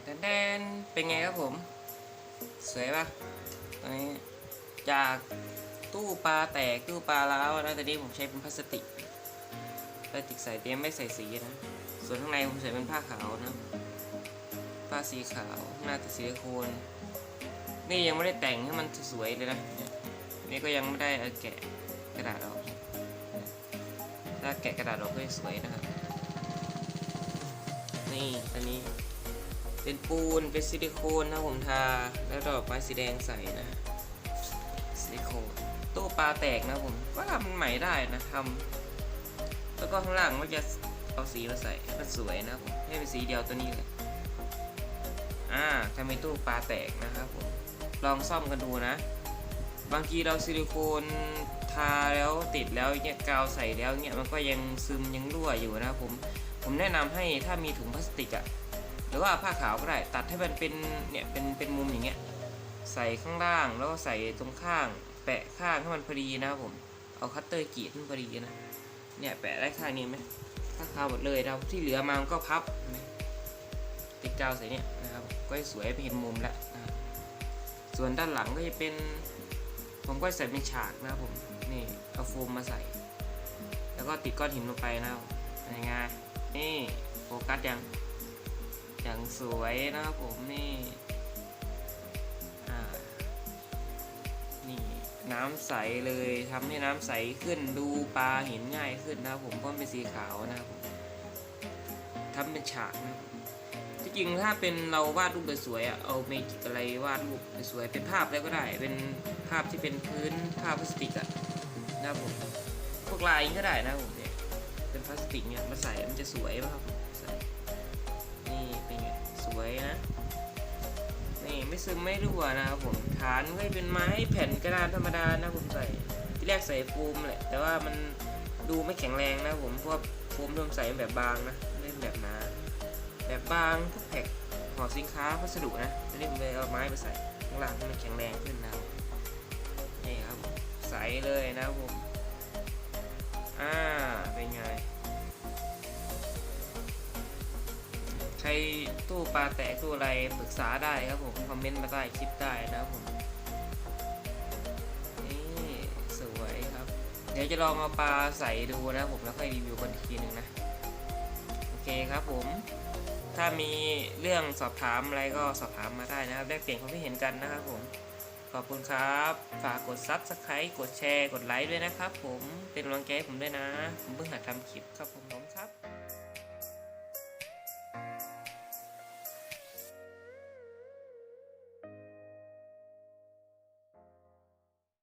นแดนเป็นไงครับผม สวยปะตอนนี้ จากตู้ปลาแตกตู้ปลาล้าวนะตอนนี้ผมใช้เป็นพลาสติกพลาสติกใส่เตรียมไม่ใส่สีนะ ส่วนข้างในผมใส่เป็นผ้าขาวนะ ผ้าสีขาวหน้าติดซิลิโคนนี่ยังไม่ได้แต่งให้มันสวยเลยนะ นี่ก็ยังไม่ได้เอาแกะกระดาษออก ถ้าแกะกระดาษออกก็จะสวยนะครับ นี่อันนี้ เป็นปูน เป็นซิลิโคนนะผมทา แล้วดอกไม้สีแดงใส่นะ ซิลิโคนตู้ปลาแตกนะผม ก็ทำใหม่ได้นะทำแล้วก็ข้างล่างมันจะเอาสีมาใส่ให้มันสวยนะผมให้เป็นสีเดียวตัวนี้เลย อ่าทำเป็นตู้ปลาแตกนะครับผม ลองซ่อมกันดูนะ บางทีเราซิลิโคนทาแล้วติดแล้วเนี่ยกาวใส่แล้วเนี่ยมันก็ยังซึมยังรั่วอยู่นะครับผม ผมแนะนำให้ถ้ามีถุงพลาสติกอะ หรือว่าผ้าขาวก็ได้ตัดให้มันเป็นเนี่ยเป็นเป็นมุมอย่างเงี้ยใส่ข้างล่างแล้วก็ใส่ตรงข้าง แปะข้างให้มันพอดีนะครับผมเอาคัตเตอร์กรีดให้มันพอดีนะเนี่ยแปะได้ข้างนี้ไหมข้างขาวหมดเลยเราที่เหลือมามันก็พับไหมติดกาวใส่เนี่ยนะครับก็จะสวยไปเห็นมุมแล้วนะส่วนด้านหลังก็จะเป็น ผมก็ใส่เป็นฉากนะครับผมนี่เอาโฟมมาใส่ แล้วก็ติดก้อนหินลงไปนะครับเป็นยังไงนี่โฟกัสยัง อย่างสวยนะครับผมนี่นี่น้ำใสเลยทำให้น้ำใสขึ้นดูปลาเห็นง่ายขึ้นนะครับผมเพราะมันเป็นสีขาวนะครับผมทำเป็นฉากนะครับที่จริงถ้าเป็นเราวาดรูปสวยๆอะเอาเมจิกอะไรวาดรูปสวยเป็นภาพแล้วก็ได้ เป็นภาพที่เป็นพื้นภาพพลาสติกอะนะครับผมพวกลายก็ได้นะครับผมเนี่ยเป็นพลาสติกเนี่ยมาใส่มันจะสวยมากครับใส่ นี่เป็นไงสวยนะ นี่ไม่ซึมไม่รั่วนะครับผมฐานก็เป็นไม้แผ่นกระดานธรรมดานะผมใส่ที่แรกใส่โฟมแหละแต่ว่ามันดูไม่แข็งแรงนะผมเพราะว่าโฟมที่ผมใส่แบบบางนะไม่นแบบหนาแบบบางพวกแพ็คห่อสินค้าพัสดุนะอันนี้ผมเลยเอาไม้ไปใส่ข้างล่างให้มันแข็งแรงขึ้นนะนี่ครับใส่เลยนะครับผมอ่า ใครตู้ปลาแตกตู้อะไรปรึกษาได้ครับผม คอมเมนต์มาใต้คลิปได้นะครับผม นี่สวยครับ เดี๋ยวจะลองเอาปลาใส่ดูนะผมแล้วค่อยรีวิวกันอีกทีหนึ่งนะ โอเคครับผม ถ้ามีเรื่องสอบถามอะไรก็สอบถามมาได้นะครับแลกเปลี่ยนความคิดเห็นกันนะครับผม ขอบคุณครับ ฝากกดซับสไครต์กดแชร์ กดไลค์ด้วยนะครับผม เป็นกำลังใจให้ผมด้วยนะ ผมเพิ่งหัดทำคลิปครับผมผมครับ